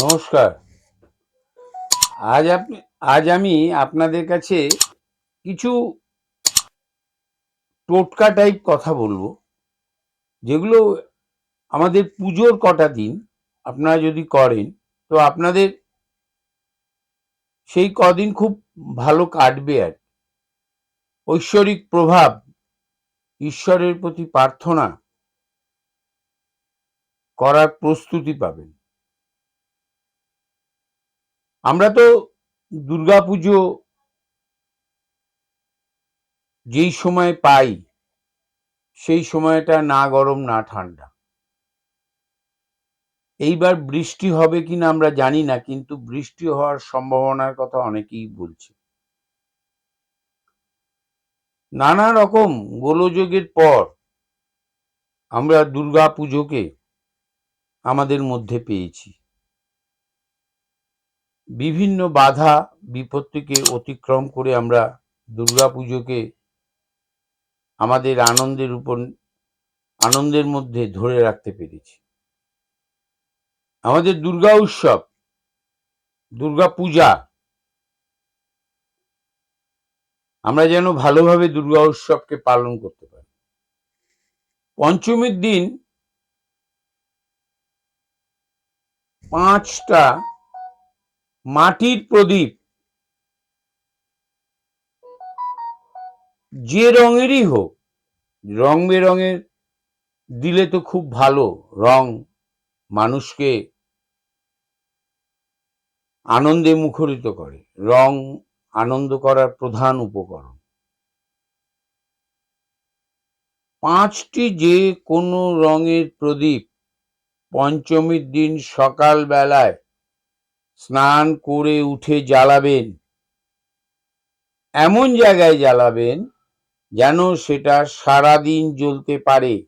নমস্কার। আজ আপনি আজ আমি আপনাদের কাছে কিছু টোটকা টাইপ কথা বলব, যেগুলো আমাদের পুজোর কটা দিন আপনারা যদি করেন, তো আপনাদের সেই কদিন খুব ভালো কাটবে আর ঐশ্বরিক প্রভাব, ঈশ্বরের প্রতি প্রার্থনা করার প্রস্তুতি পাবেন। আমরা তো দুর্গাপুজো যেই সময় পাই, সেই সময়টা না গরম, না ঠান্ডা। এইবার বৃষ্টি হবে কিনা আমরা জানি না, কিন্তু বৃষ্টি হওয়ার সম্ভাবনার কথা অনেকেই বলছে। নানা রকম গোলযোগের পর আমরা দুর্গা পুজোকে আমাদের মধ্যে পেয়েছি। বিভিন্ন বাধা বিপত্তিকে অতিক্রম করে আমরা দুর্গা পুজোকে আমাদের আনন্দের উপর, আনন্দের মধ্যে ধরে রাখতে পেরেছি। আমাদের দুর্গা উৎসব, দুর্গা পূজা, আমরা যেন ভালোভাবে দুর্গা উৎসবকে পালন করতে পারি। পঞ্চমীর দিন পাঁচটা মাটির প্রদীপ। যে রঙেরই হোক, রং বেরঙের দিলে তো খুব ভালো। রং মানুষকে আনন্দে মুখরিত করে। রং আনন্দ করার প্রধান উপকরণ। পাঁচটি যে কোনো রঙের প্রদীপ পঞ্চমীর দিন সকাল বেলায় স্নান করে উঠে জ্বালাবেন। এমন জায়গায় জ্বালাবেন যেন সেটা সারাদিন জ্বলতে পারে।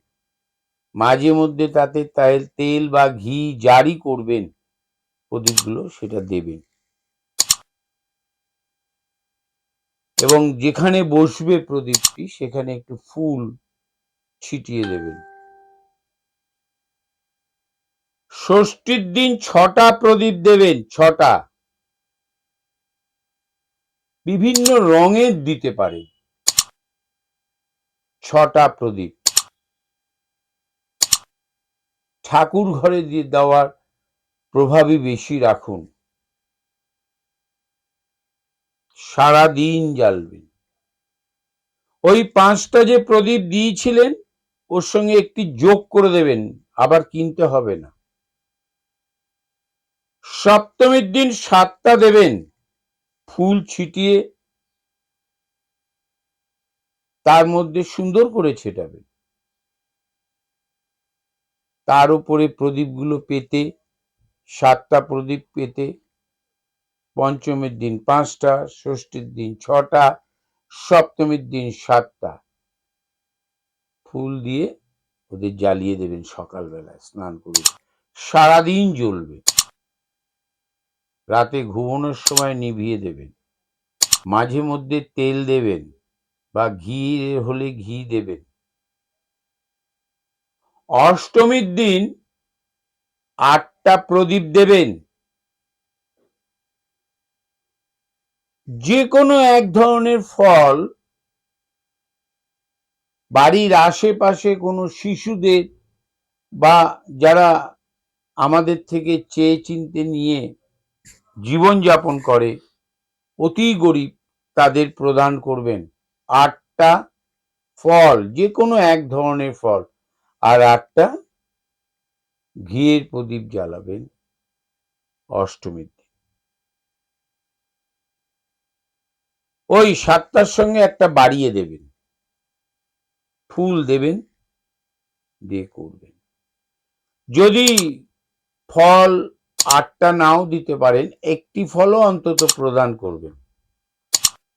মাঝে মধ্যে তাতে তেল বা ঘি জারি করবেন। প্রদীপগুলো সেটা দেবেন। এবং যেখানে বসবে প্রদীপটি, সেখানে একটু ফুল ছিটিয়ে দেবেন। ষষ্ঠীর দিন ছটা প্রদীপ দেবেন, ছটা। বিভিন্ন রঙের দিতে পারে। ছটা প্রদীপ। ঠাকুর ঘরে দিয়ে দেওয়ার প্রভাবই বেশি রাখুন। সারা দিন জ্বালবেন। ওই পাঁচটা যে প্রদীপ দিয়েছিলেন, ওর সঙ্গে একটি যোগ করে দেবেন, আবার কিনতে হবে না। সপ্তমীর দিন সাতটা দেবেন। ফুল ছিটিয়ে তার মধ্যে সুন্দর করে ছেটাবেন। তার উপরে প্রদীপগুলো পেতে, সাতটা প্রদীপ পেতে, পঞ্চমীর দিন পাঁচটা, ষষ্ঠীর দিন ছটা, সপ্তমীর দিন সাতটা। ফুল দিয়ে ওদের জ্বালিয়ে দেবেন সকালবেলায়, স্নান করে। সারাদিন জ্বলবে। রাতে ঘুমানোর সময় নিভিয়ে দেবেন। মাঝে মধ্যে তেল দেবেন বা ঘি হলে ঘি দেবেন। অষ্টমীর দিন আটটা প্রদীপ দেবেন। যে কোনো এক ধরনের ফল বাড়ির আশেপাশে কোনো শিশুদের বা যারা আমাদের থেকে চেয়ে চিনতে নিয়ে জীবনযাপন করে, অতি গরিব তাদের প্রদান করবেন। আটটা ফল যে কোনো এক ধরনের ফল। আর আটটা ঘিয়ের প্রদীপ জ্বালাবেন অষ্টমীর দিন। ওই সাতটার সঙ্গে একটা বাড়িয়ে দেবেন। ফুল দেবেন, দিয়ে করবেন। যদি ফল আটটা নাও দিতে পারেন, একটি ফলও অন্তত প্রদান করবেন।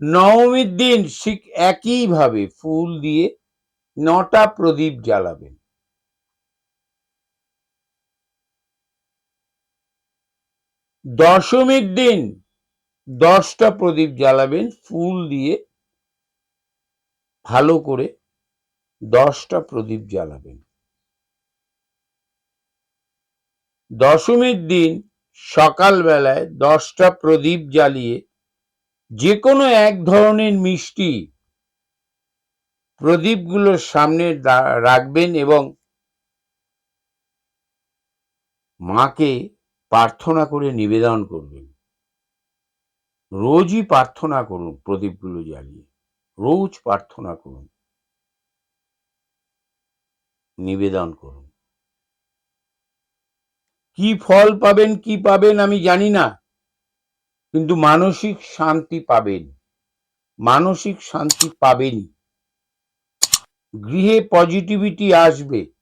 নবমীর দিন ঠিক একইভাবে ফুল দিয়ে নটা প্রদীপ জ্বালাবেন। দশমীর দিন দশটা প্রদীপ জ্বালাবেন, ফুল দিয়ে ভালো করে দশটা প্রদীপ জ্বালাবেন। দশমীর দিন সকালবেলায় দশটা প্রদীপ জ্বালিয়ে যে কোনো এক ধরনের মিষ্টি প্রদীপগুলোর সামনে রাখবেন এবং মাকে প্রার্থনা করে নিবেদন করবেন। রোজই প্রার্থনা করুন প্রদীপগুলো জ্বালিয়ে। রোজ প্রার্থনা করুন। নিবেদন করুন। কি ফল পাবেন, কি পাবেন আমি জানি না। কিন্তু মানসিক শান্তি পাবেন। মানসিক শান্তি পাবেনই গৃহে পজিটিভিটি আসবে।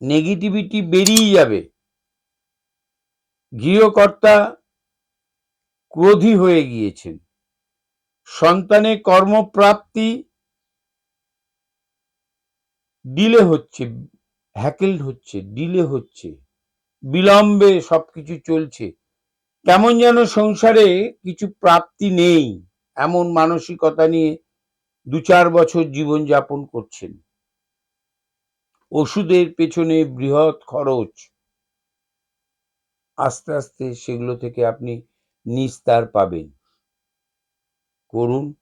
নেগেটিভিটি বেরিয়ে যাবে। গৃহকর্তা ক্রোধী হয়ে গিয়েছেন। সন্তানের কর্মপ্রাপ্তি ডিলে হচ্ছে হ্যাকেল হচ্ছে ডিলে হচ্ছে। বিলম্বে সবকিছু চলছে। কেমন যেন সংসারে কিছু প্রাপ্তি নেই, এমন মানসিকতা নিয়ে দু চার বছর জীবন যাপন করছেন। ওষুধের পেছনে বৃহৎ খরচ। আস্তে আস্তে সেগুলো থেকে আপনি নিস্তার পাবেন। করুন,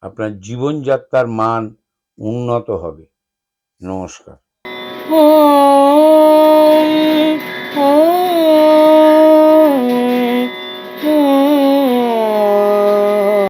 আপনার জীবনযাত্রার মান উন্নত হবে। নমস্কার। oh. oh.